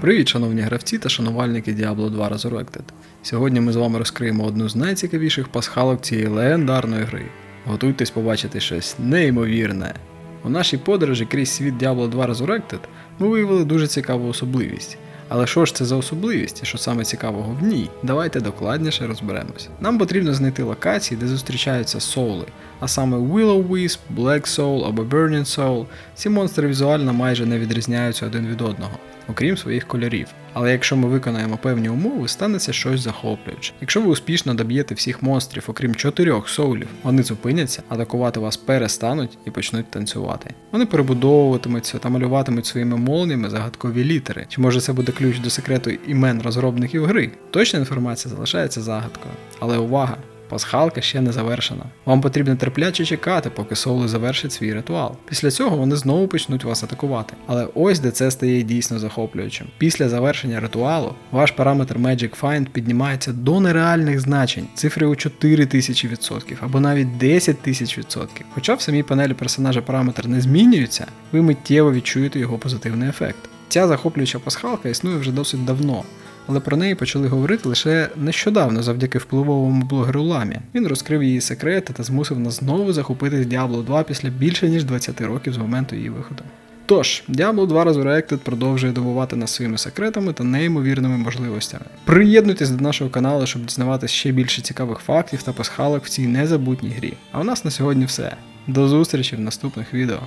Привіт, шановні гравці та шанувальники Diablo 2 Resurrected. Сьогодні ми з вами розкриємо одну з найцікавіших пасхалок цієї легендарної гри. Готуйтесь побачити щось неймовірне. У нашій подорожі крізь світ Diablo 2 Resurrected ми виявили дуже цікаву особливість. Але що ж це за особливість і що саме цікавого в ній? Давайте докладніше розберемося. Нам потрібно знайти локації, де зустрічаються соули, а саме Willow-Wisp, Black Soul або Burning Soul. Ці монстри візуально майже не відрізняються один від одного, окрім своїх кольорів. Але якщо ми виконаємо певні умови, станеться щось захоплююче. Якщо ви успішно доб'єте всіх монстрів, окрім чотирьох соулів, вони зупиняться, атакувати вас перестануть і почнуть танцювати. Вони перебудовуватимуться та малюватимуть своїми молніями загадкові літери. Чи може це буде ключ до секрету імен розробників гри? Точна інформація залишається загадкою. Але увага! Пасхалка ще не завершена. Вам потрібно терпляче чекати, поки соули завершать свій ритуал. Після цього вони знову почнуть вас атакувати. Але ось де це стає дійсно захоплюючим. Після завершення ритуалу ваш параметр Magic Find піднімається до нереальних значень, цифри у 4000% або навіть 10 000%. Хоча в самій панелі персонажа параметр не змінюється, ви миттєво відчуєте його позитивний ефект. Ця захоплююча пасхалка існує вже досить давно, але про неї почали говорити лише нещодавно завдяки впливовому блогеру Ламі. Він розкрив її секрети та змусив нас знову захопитись Diablo 2 після більше ніж 20 років з моменту її виходу. Тож, Diablo 2 Resurrected продовжує дивувати нас своїми секретами та неймовірними можливостями. Приєднуйтесь до нашого каналу, щоб дізнаватися ще більше цікавих фактів та пасхалок в цій незабутній грі. А у нас на сьогодні все. До зустрічі в наступних відео.